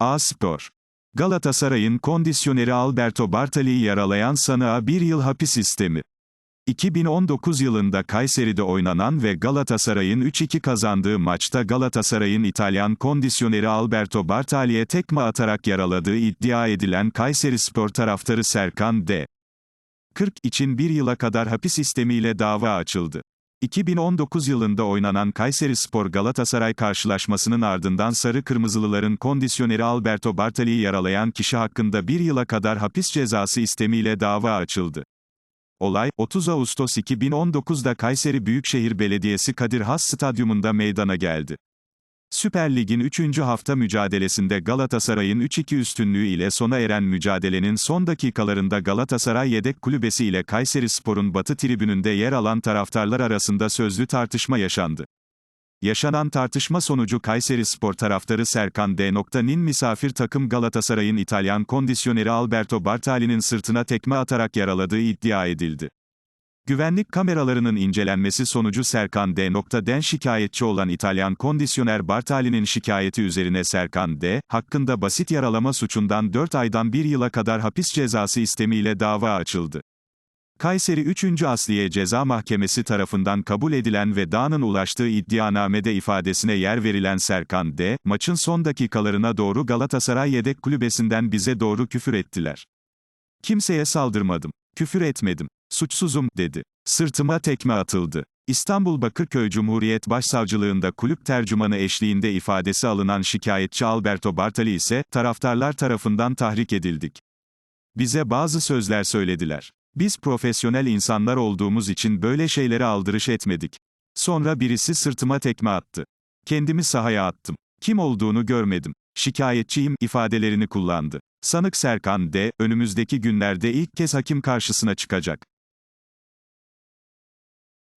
A Spor. Galatasaray'ın kondisyoneri Alberto Bartali'yi yaralayan sanığa bir yıl hapis istemi. 2019 yılında Kayseri'de oynanan ve Galatasaray'ın 3-2 kazandığı maçta Galatasaray'ın İtalyan kondisyoneri Alberto Bartali'ye tekme atarak yaraladığı iddia edilen Kayseri Spor taraftarı Serkan D. 40 için bir yıla kadar hapis istemiyle dava açıldı. 2019 yılında oynanan Kayseri Spor Galatasaray karşılaşmasının ardından Sarı Kırmızılıların kondisyoneri Alberto Bartali'yi yaralayan kişi hakkında bir yıla kadar hapis cezası istemiyle dava açıldı. Olay, 30 Ağustos 2019'da Kayseri Büyükşehir Belediyesi Kadir Has Stadyumunda meydana geldi. Süper Lig'in 3. hafta mücadelesinde Galatasaray'ın 3-2 üstünlüğü ile sona eren mücadelenin son dakikalarında Galatasaray yedek kulübesi ile Kayseri Spor'un batı tribününde yer alan taraftarlar arasında sözlü tartışma yaşandı. Yaşanan tartışma sonucu Kayseri Spor taraftarı Serkan D.'nin misafir takım Galatasaray'ın İtalyan kondisyoneri Alberto Bartali'nin sırtına tekme atarak yaraladığı iddia edildi. Güvenlik kameralarının incelenmesi sonucu Serkan D.'den şikayetçi olan İtalyan kondisyoner Bartali'nin şikayeti üzerine Serkan D. hakkında basit yaralama suçundan 4 aydan 1 yıla kadar hapis cezası istemiyle dava açıldı. Kayseri 3. Asliye Ceza Mahkemesi tarafından kabul edilen ve Dağ'ın ulaştığı iddianamede ifadesine yer verilen Serkan D., maçın son dakikalarına doğru Galatasaray yedek kulübesinden bize doğru küfür ettiler. Kimseye saldırmadım. Küfür etmedim. Suçsuzum, dedi. Sırtıma tekme atıldı. İstanbul Bakırköy Cumhuriyet Başsavcılığında kulüp tercümanı eşliğinde ifadesi alınan şikayetçi Alberto Bartali ise, taraftarlar tarafından tahrik edildik. Bize bazı sözler söylediler. Biz profesyonel insanlar olduğumuz için böyle şeylere aldırış etmedik. Sonra birisi sırtıma tekme attı. Kendimi sahaya attım. Kim olduğunu görmedim. Şikayetçiyim ifadelerini kullandı. Sanık Serkan D. önümüzdeki günlerde ilk kez hakim karşısına çıkacak.